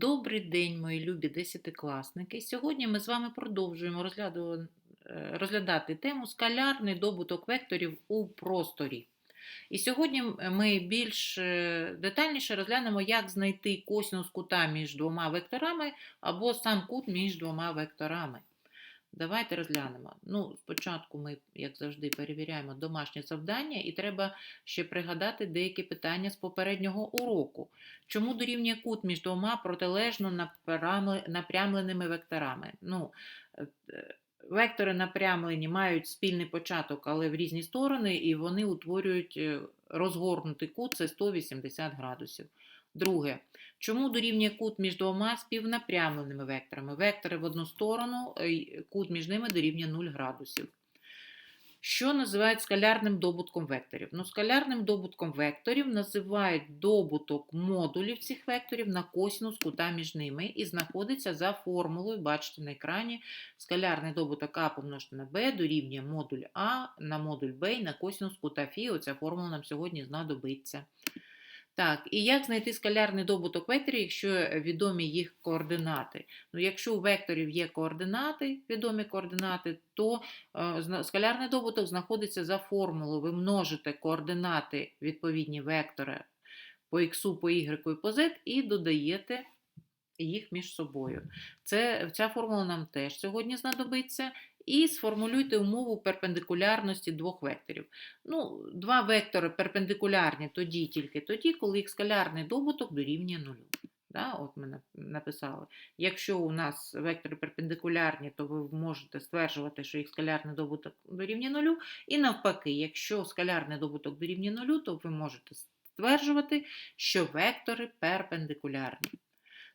Добрий день, мої любі десятикласники. Сьогодні ми з вами продовжуємо е, розглядати тему скалярний добуток векторів у просторі. І сьогодні ми більш е, детальніше розглянемо, як знайти косінус кута між двома векторами або сам кут між двома векторами. Давайте розглянемо. Ну, спочатку ми, як завжди, перевіряємо домашнє завдання, і треба ще пригадати деякі питання з попереднього уроку. Чому дорівнює кут між двома протилежно напрямленими векторами? Ну, е, е, вектори напрямлені мають спільний початок, але в різні сторони, і вони утворюють е, розгорнутий кут це 180 градусів. Друге, чому дорівнює кут між двома співнапрямленими векторами? Вектори в одну сторону, е, кут між ними дорівнює 0 градусів. Що називають скалярним добутком векторів? Ну, скалярним добутком векторів називають добуток модулів цих векторів на косинус кута між ними і знаходиться за формулою, бачите на екрані, скалярний добуток А помножити на Б дорівнює модуль А на модуль Б і на косинус кута Фі. Оця формула нам сьогодні знадобиться. Так, і як знайти скалярний добуток векторів, якщо відомі їх координати? Ну, якщо у векторів є координати, відомі координати, то е, скалярний добуток знаходиться за формулою. Ви множите координати відповідні вектори по х, по y і по z і додаєте їх між собою. Це, ця формула нам теж сьогодні знадобиться. І сформулюйте умову перпендикулярності двох векторів. Ну, два вектори перпендикулярні тоді, тільки тоді, коли їх скалярний добуток дорівнює нулю. Да, от ми написали. Якщо у нас вектори перпендикулярні, то ви можете стверджувати, що їх скалярний добуток дорівнює нулю. І навпаки, якщо скалярний добуток дорівнює нулю, то ви можете стверджувати, що вектори перпендикулярні.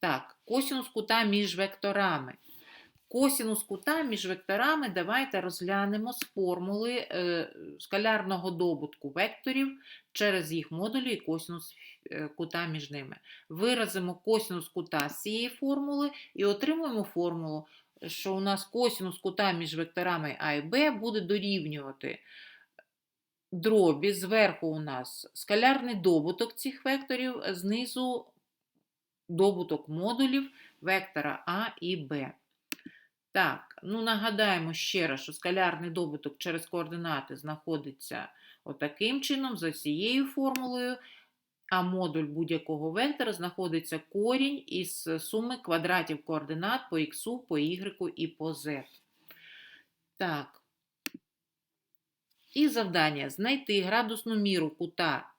Так, косинус кута між векторами. Косинус кута між векторами давайте розглянемо з формули е, скалярного добутку векторів через їх модулі і косинус е, кута між ними. Виразимо косинус кута з цієї формули і отримуємо формулу, що у нас косинус кута між векторами А і Б буде дорівнювати дробі. Зверху у нас скалярний добуток цих векторів, знизу добуток модулів вектора А і Б. Так, ну нагадаємо ще раз, що скалярний добуток через координати знаходиться отаким чином, за цією формулою, а модуль будь-якого вектора знаходиться корінь із суми квадратів координат по х, по y і по z. Так. І завдання знайти градусну міру кута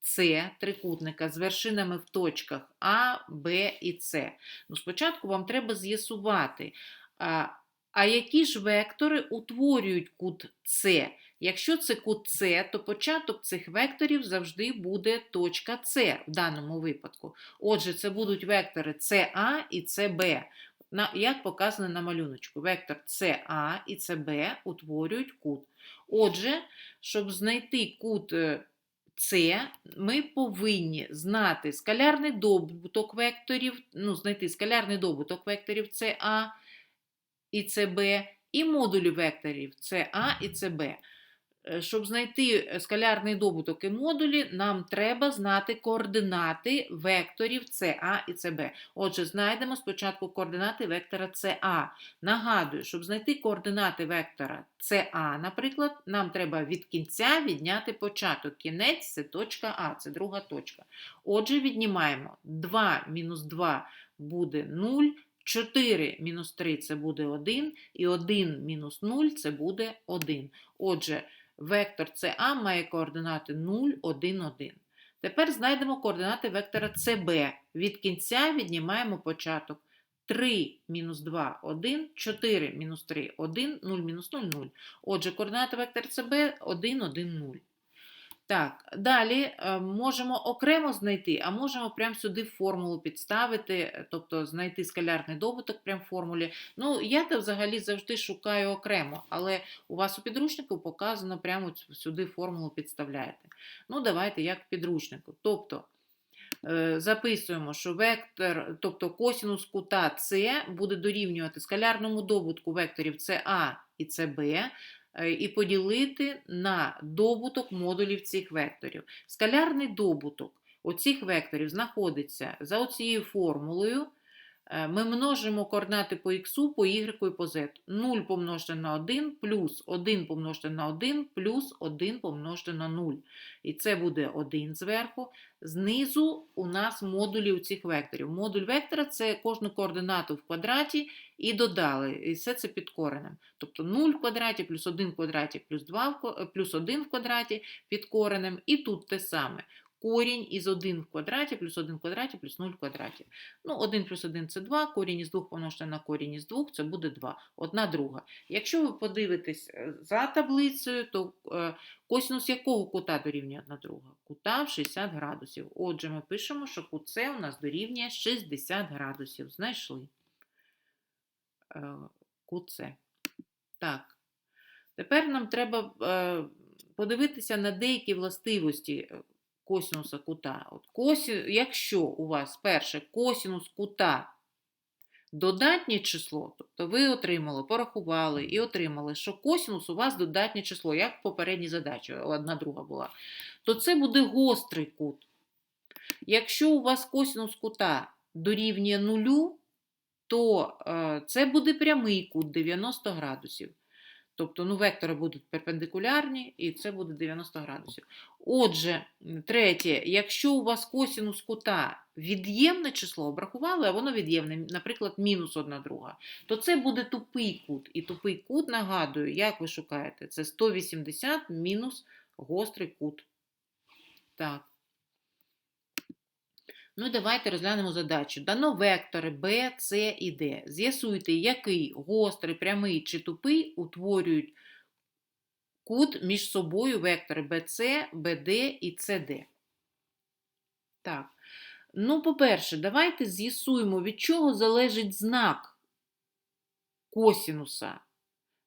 С трикутника з вершинами в точках А, Б і С. Ну, спочатку вам треба з'ясувати, а, які ж вектори утворюють кут С? Якщо це кут С, то початок цих векторів завжди буде точка С в даному випадку. Отже, це будуть вектори СА і СБ. Як показано на малюночку, вектор СА і СБ утворюють кут. Отже, щоб знайти кут е, С, ми повинні знати скалярний добуток векторів, ну, знайти скалярний добуток векторів СА і ЦБ, і модулі векторів СА і ЦБ. Е, Щоб знайти е, скалярний добуток і модулі, нам треба знати координати векторів СА і ЦБ. Отже, знайдемо спочатку координати вектора СА. Нагадую, щоб знайти координати вектора СА, наприклад, нам треба від кінця відняти початок. Кінець це точка А, це друга точка. Отже, віднімаємо 2 мінус 2 буде 0. 4 мінус 3 це буде 1, і 1 мінус 0 це буде 1. Отже, вектор СА має координати 0, 1, 1. Тепер знайдемо координати вектора СБ. Від кінця віднімаємо початок. 3 мінус 2 1, 4 мінус 3 1, 0 мінус 0 0. Отже, координати вектора СБ 1, 1, 0. Так, далі е, можемо окремо знайти, а можемо прямо сюди формулу підставити, тобто знайти скалярний добуток прямо в формулі. Ну, я то взагалі завжди шукаю окремо, але у вас у підручнику показано прямо сюди формулу підставляєте. Ну, давайте як підручнику. Тобто е, записуємо, що вектор, тобто косинус кута С буде дорівнювати скалярному добутку векторів СА і е, і поділити на добуток модулів цих векторів. Скалярний добуток оцих векторів знаходиться за оцією формулою. Е, Ми множимо координати по х, по y і по z. 0 помножити на 1 плюс 1 помножити на 1 плюс 1 помножити на 0. І це буде 1 зверху. Знизу у нас модулі у цих векторів. Модуль вектора це кожну координату в квадраті і додали. І все це під коренем. Тобто 0 в квадраті плюс 1 в квадраті плюс, 2 в, плюс 1 в квадраті під коренем. І тут те саме. Корінь із 1 в квадраті плюс 1 в квадраті плюс 0 в квадраті. Ну, 1 плюс 1 це 2, корінь із 2 помножити на корінь із 2, це буде 2. Одна друга. Якщо ви подивитесь е, за таблицею, то е, косинус якого кута дорівнює одна друга? Кута в 60 градусів. Отже, ми пишемо, що кут С у нас дорівнює 60 градусів. Знайшли е, кут С. Так. Тепер нам треба подивитися на деякі властивості косинуса кута. От косі, якщо у вас перше косинус кута додатнє число, тобто ви отримали, порахували і отримали, що косинус у вас додатнє число, як в попередній задачі, одна друга була, то це буде гострий кут. Якщо у вас косинус кута дорівнює нулю, то е, це буде прямий кут 90 градусів. Тобто, ну, вектори будуть перпендикулярні, і це буде 90 градусів. Отже, третє, якщо у вас косинус кута від'ємне число, обрахували, а воно від'ємне, наприклад, мінус 1 друга, то це буде тупий кут. І тупий кут, нагадую, як ви шукаєте, це 180 мінус гострий кут. Так. Ну давайте розглянемо задачу. Дано вектори b, c і d. З'ясуйте, який гострий, прямий чи тупий утворюють кут між собою вектори BC, BD і CD. Так. Ну, по-перше, давайте з'ясуємо, від чого залежить знак косінуса.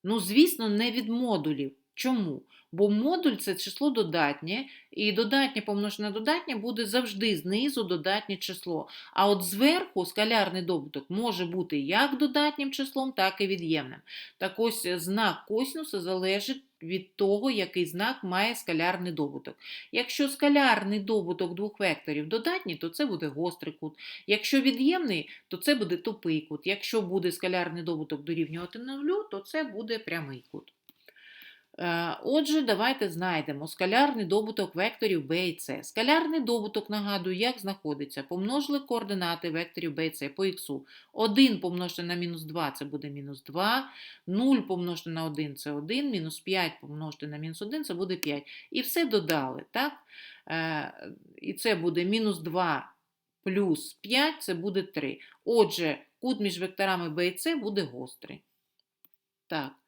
Ну, звісно, не від модулів. Чому? Бо модуль це число додатнє, і додатнє помножене додатнє буде завжди знизу додатнє число. А от зверху скалярний добуток може бути як додатнім числом, так і від'ємним. Так ось е, знак косинуса залежить від того, який знак має скалярний добуток. Якщо скалярний добуток двох векторів додатній, то це буде гострий кут. Якщо від'ємний, то це буде тупий кут. Якщо буде скалярний добуток дорівнювати нулю, то це буде прямий кут. Е, Отже, давайте знайдемо скалярний добуток векторів b і c. Скалярний добуток, нагадую, як знаходиться. Помножили координати векторів b і c по х. 1 помножити на мінус 2 це буде мінус 2, 0 помножити на 1 це 1, мінус 5 помножити на мінус 1 це буде 5. І все додали, так? Е, І це буде мінус 2 плюс 5 це буде 3. Отже, кут між векторами b і c буде гострий. Так.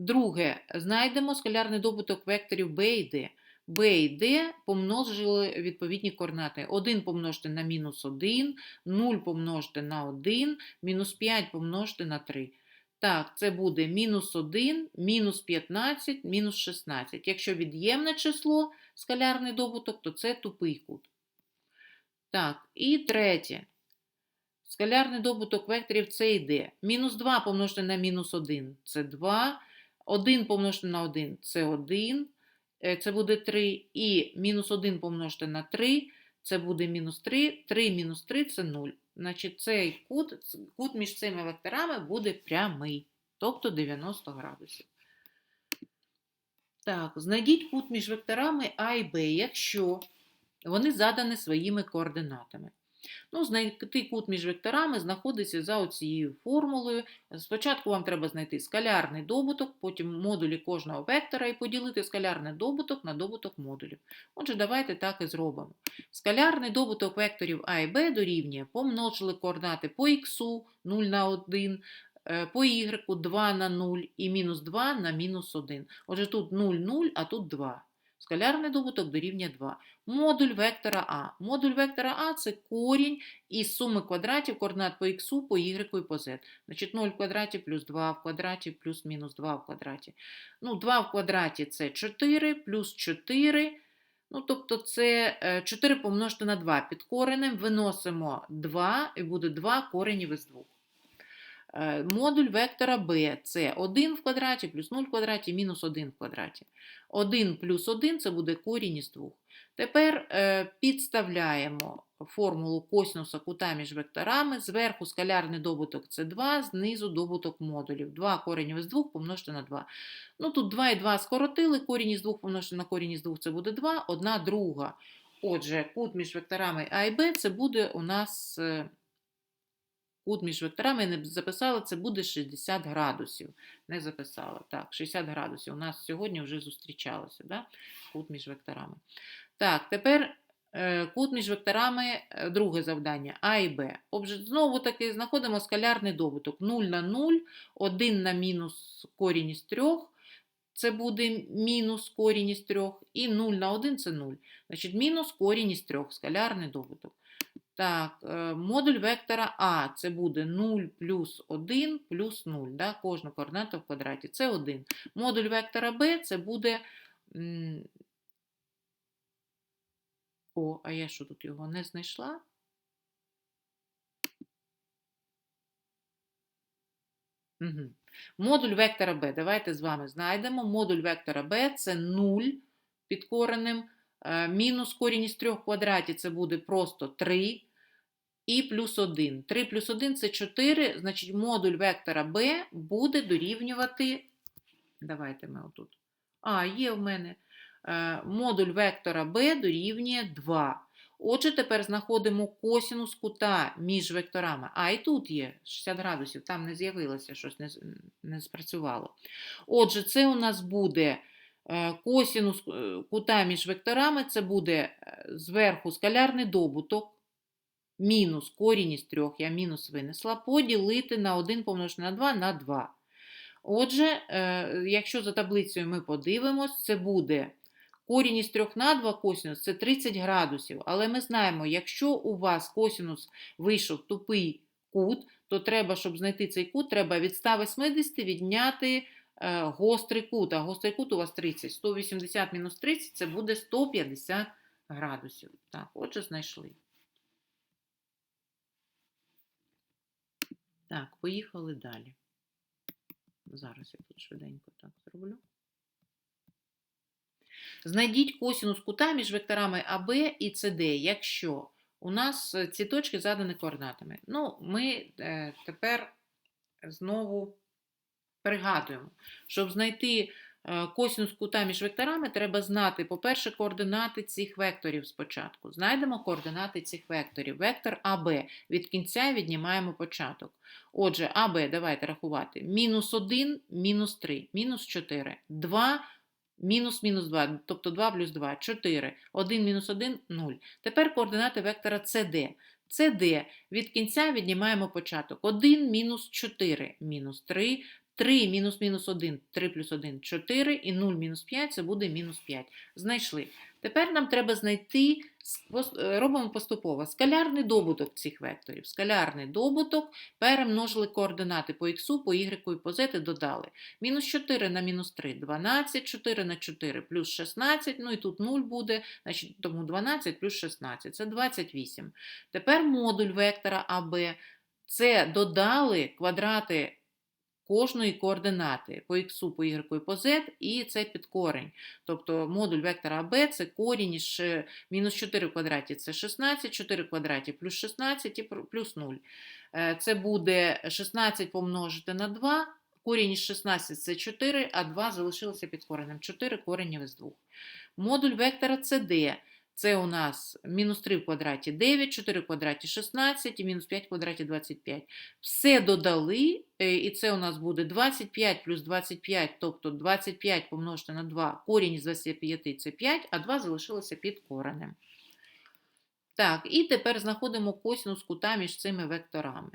Друге, знайдемо скалярний добуток векторів b і d. b і d помножили відповідні координати. 1 помножити на мінус 1, 0 помножити на 1, мінус 5 помножити на 3. Так, це буде мінус 1, мінус 15, мінус 16. Якщо від'ємне число, скалярний добуток, то це тупий кут. Так, і третє. Скалярний добуток векторів c і d. Мінус 2 помножити на мінус 1 – це 2. 1 помножити на 1 – це 1. Е, Це буде 3. І мінус 1 помножити на 3 – це буде мінус 3. 3 мінус 3 – це 0. Значить, цей кут, кут між цими векторами буде прямий, тобто 90 градусів. Так, знайдіть кут між векторами А і Б, якщо вони задані своїми координатами. Ну, знайти кут між векторами знаходиться за оцією формулою. Спочатку вам треба знайти скалярний добуток, потім модулі кожного вектора і поділити скалярний добуток на добуток модулів. Отже, давайте так і зробимо. Скалярний добуток векторів А і Б дорівнює помножили координати по х 0 на 1, е, по y 2 на 0 і мінус 2 на мінус 1. Отже, тут 0, 0, а тут 2. Скалярний добуток дорівнює 2. Модуль вектора А. Модуль вектора А це корінь із суми квадратів координат по х, по y і по z. Значить 0 в квадраті плюс 2 в квадраті плюс мінус 2 в квадраті. Ну, 2 в квадраті це 4 плюс 4. Ну, тобто це е, 4 помножити на 2 під коренем. Виносимо 2 і буде 2 коренів із 2. Е, Модуль вектора b це 1 в квадраті плюс 0 в квадраті мінус 1 в квадраті. 1 плюс 1 це буде корінь із 2. Тепер е, підставляємо формулу косинуса кута між векторами. Зверху скалярний добуток це 2, знизу добуток модулів. 2 корінь із 2 помножити на 2. Ну, тут 2 і 2 скоротили, корінь із 2 помножити на корінь із 2 це буде 2, одна друга. Отже, кут між векторами А і Б це буде у нас е, кут між векторами, не записала, це буде 60 градусів. Не записала. Так, 60 градусів. У нас сьогодні вже зустрічалося, да? кут між векторами. Так, тепер е, кут між векторами, е, друге завдання А і Б. Отже, знову таки знаходимо скалярний добуток 0 на 0, 1 на мінус корінь із 3, це буде мінус корінь із 3, і 0 на 1 це 0. Значить, мінус корінь із 3, скалярний добуток. Так, е, модуль вектора А це буде 0 плюс 1 плюс 0, да? кожна координата в квадраті. Це 1. Модуль вектора Б це буде. О, а я що тут його не знайшла? Угу. Модуль вектора b. Давайте з вами знайдемо. Модуль вектора b це 0 під коренем. е, Мінус корінь із 3 квадратів це буде просто 3. І плюс 1. 3 плюс 1 це 4. Значить, модуль вектора b буде дорівнювати. Давайте ми отут. А, є в мене. Е, Модуль вектора b дорівнює 2. Отже, тепер знаходимо косінус кута між векторами. А, і тут є 60 градусів, там не з'явилося, щось не, не спрацювало. Отже, це у нас буде е, косінус е, кута між векторами, це буде зверху скалярний добуток, мінус корінь із 3, я мінус винесла, поділити на 1 помножити на 2 на 2. Отже, е, якщо за таблицею ми подивимось, це буде корінь із 3 на 2 косінус це 30 градусів. Але ми знаємо, якщо у вас косінус вийшов тупий кут, то треба, щоб знайти цей кут, треба від 180 відняти е, гострий кут. А гострий кут у вас 30. 180 мінус 30 це буде 150 градусів. Так, отже, знайшли. Так, поїхали далі. Зараз я тут швиденько так зроблю. Знайдіть косінус кута між векторами АБ і СД, якщо у нас е, ці точки задані координатами. Ну, ми е, тепер знову пригадуємо, щоб знайти косінус кута між векторами, треба знати, по-перше, координати цих векторів спочатку. Знайдемо координати цих векторів. Вектор АБ. Від кінця віднімаємо початок. Отже, АБ, давайте рахувати. Мінус 1, мінус 3, мінус 4, 2, мінус мінус 2, тобто 2 плюс 2, 4, 1 мінус 1, 0. Тепер координати вектора CD. CD від кінця віднімаємо початок. 1 мінус 4, мінус 3, 3 мінус мінус 1, 3 плюс 1, 4, і 0 мінус 5 це буде мінус 5. Знайшли. Тепер нам треба знайти, е, робимо поступово, скалярний добуток цих векторів. Скалярний добуток перемножили координати по х, по y і по z і додали. Мінус 4 на мінус 3 – 12, 4 на 4 плюс 16, ну і тут 0 буде, значить, тому 12 плюс 16 – це 28. Тепер модуль вектора АБ – це додали квадрати кожної координати по х, по y по z, і це підкорень. Тобто модуль вектора АБ – це корінь із мінус 4 в квадраті – це 16, 4 в квадраті плюс 16 і плюс 0. Е, Це буде 16 помножити на 2, корінь із 16 – це 4, а 2 залишилося під коренем. 4 коренів із 2. Модуль вектора CD – це у нас мінус 3 в квадраті 9, 4 в квадраті 16 і мінус 5 в квадраті 25. Все додали, е, і це у нас буде 25 плюс 25, тобто 25 помножити на 2, корінь із 25 – це 5, а 2 залишилося під коренем. Так, і тепер знаходимо косинус кута між цими векторами.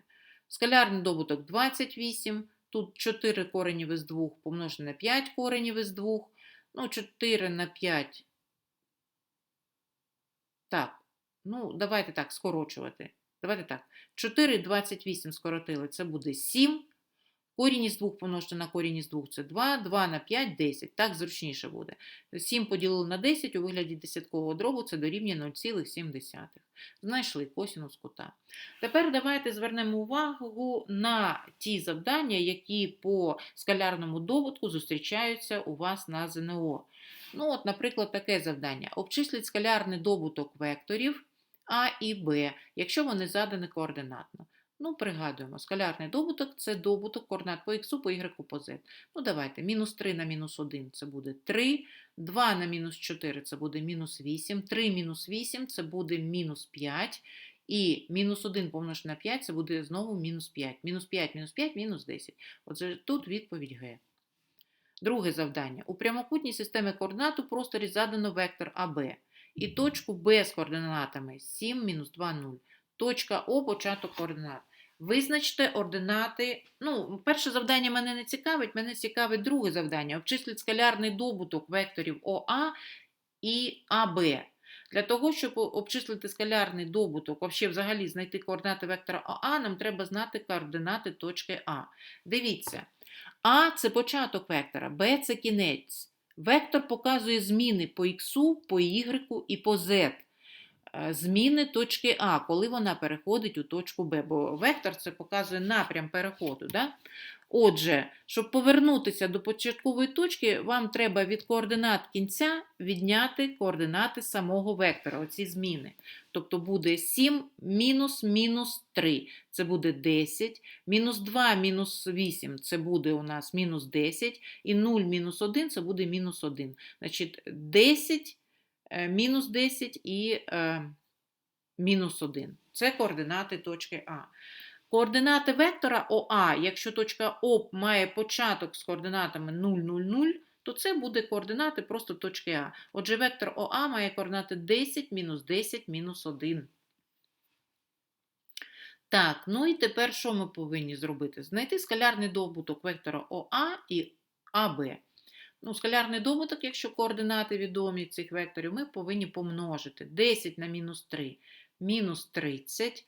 Скалярний добуток 28, тут 4 коренів із 2 помножити на 5 коренів із 2, ну 4 на 5. Так, ну давайте так скорочувати. Давайте так. 4 і 28 скоротили, це буде 7. Корінь із 2 помножити на корінь із 2 це 2, 2 на 5 – 10. Так зручніше буде. 7 поділили на 10 у вигляді десяткового дробу це дорівнює 0,7. Знайшли косінус кута. Тепер давайте звернемо увагу на ті завдання, які по скалярному доводку зустрічаються у вас на ЗНО. Ну, от, наприклад, таке завдання. Обчисліть скалярний добуток векторів А і Б, якщо вони задані координатно. Ну, пригадуємо, скалярний добуток це добуток координат по х, по y, по z. Ну, давайте, мінус 3 на мінус 1 це буде 3, 2 на мінус 4 це буде мінус 8, 3 мінус 8 це буде мінус 5, і мінус 1 помножити на 5 це буде знову мінус 5. Мінус 5, мінус 5, мінус 10. Отже, тут відповідь Г. Друге завдання. У прямокутній системі координат у просторі задано вектор АБ і точку Б з координатами 7, мінус 2, 0. Точка О початок координат. Визначте ординати. Ну, перше завдання мене не цікавить, мене цікавить друге завдання. Обчисліть скалярний добуток векторів ОА і АБ. Для того, щоб обчислити скалярний добуток, вообще взагалі знайти координати вектора ОА, нам треба знати координати точки А. Дивіться, А це початок вектора, Б це кінець. Вектор показує зміни по Х, по Y і по Z. Е, Зміни точки А, коли вона переходить у точку Б, бо вектор це показує напрям переходу. Да? Отже, щоб повернутися до початкової точки, вам треба від координат кінця відняти координати самого вектора, оці зміни. Тобто буде 7 мінус мінус 3, це буде 10, мінус 2 мінус 8 це буде у нас мінус 10, і 0 мінус 1 це буде мінус 1. Значить, 10, е, мінус 10 і е, мінус 1. Це координати точки А. Координати вектора ОА, якщо точка О має початок з координатами 0, 0, 0, то це буде координати просто точки А. Отже, вектор ОА має координати 10, мінус 10, мінус 1. Так, ну і тепер що ми повинні зробити? Знайти скалярний добуток вектора ОА і АБ. Ну, скалярний добуток, якщо координати відомі цих векторів, ми повинні помножити 10 на мінус 3, мінус 30,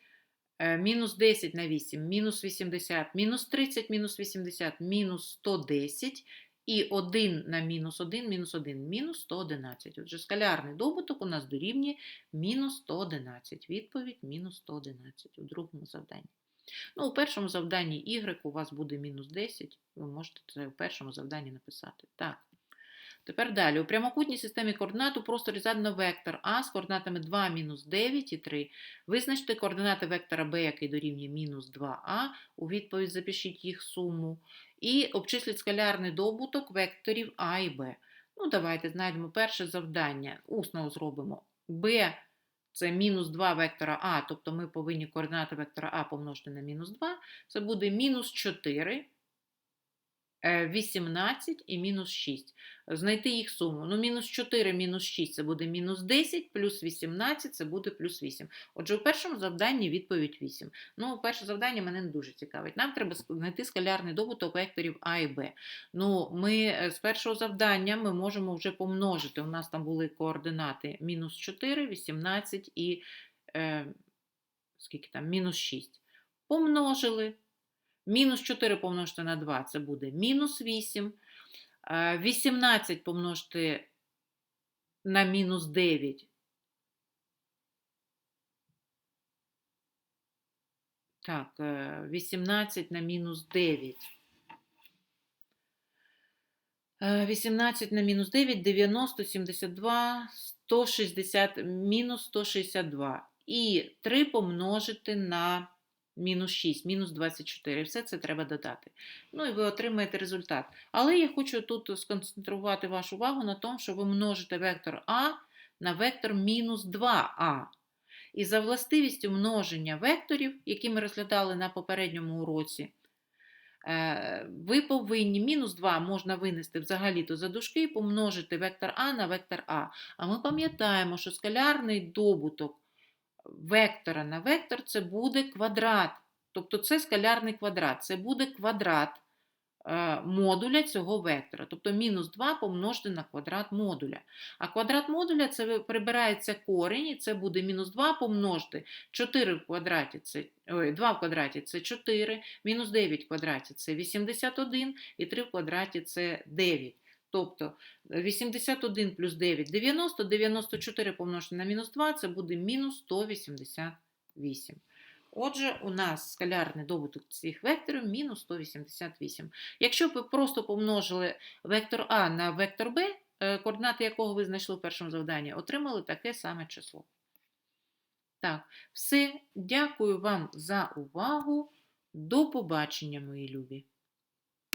е, мінус 10 на 8, мінус 80, мінус 30, мінус 80, мінус 110, і 1 на мінус 1, мінус 1, мінус 111. Отже, скалярний добуток у нас дорівнює мінус 111. Відповідь мінус 111 у другому завданні. Ну, у першому завданні y у вас буде мінус 10, ви можете це у першому завданні написати. Так. Тепер далі. У прямокутній системі координат у просторі задано вектор А з координатами 2, мінус 9 і 3. Визначте координати вектора Б, який дорівнює мінус 2а. У відповідь запишіть їх суму. І обчисліть скалярний добуток векторів А і Б. Ну, давайте знайдемо перше завдання. Усно зробимо. Б це мінус 2 вектора А, тобто ми повинні координати вектора А помножити на мінус 2. Це буде мінус 4, е, 18 і мінус 6. Знайти їх суму. Ну, мінус 4, мінус 6 це буде мінус 10, плюс 18 це буде плюс 8. Отже, у першому завданні відповідь 8. Ну, перше завдання мене не дуже цікавить. Нам треба знайти скалярний добуток векторів А і Б. Ну, ми е, з першого завдання ми можемо вже помножити. У нас там були координати мінус 4, 18 і е, скільки там, мінус 6. Помножили. Мінус 4 помножити на 2 це буде мінус 8. Е, 18 помножити на мінус 9. Так, е, 18 на мінус 9. Е, 18 на мінус 9, 90, 72, 160, мінус 162. І 3 помножити на мінус 6, мінус 24. Все це треба додати. Ну і ви отримаєте результат. Але я хочу тут сконцентрувати вашу увагу на тому, що ви множите вектор А на вектор мінус 2а. І за властивістю множення векторів, які ми розглядали на попередньому уроці, е, ви повинні мінус 2 можна винести взагалі-то за дужки і помножити вектор А на вектор А. А ми пам'ятаємо, що скалярний добуток вектора на вектор це буде квадрат. Тобто це скалярний квадрат. Це буде квадрат е, модуля цього вектора. Тобто мінус 2 помножити на квадрат модуля. А квадрат модуля це прибирається корінь, і це буде мінус 2 помножити 4 в квадраті, це, ой, 2 в квадраті це 4, мінус 9 в квадраті це 81, і 3 в квадраті це 9. Тобто 81 плюс 9 – 90, 94 помножити на мінус 2 – це буде мінус 188. Отже, у нас скалярний добуток цих векторів мінус 188. Якщо б ви просто помножили вектор А на вектор Б, е, координати якого ви знайшли в першому завданні, отримали таке саме число. Так, все. Дякую вам за увагу. До побачення, мої любі!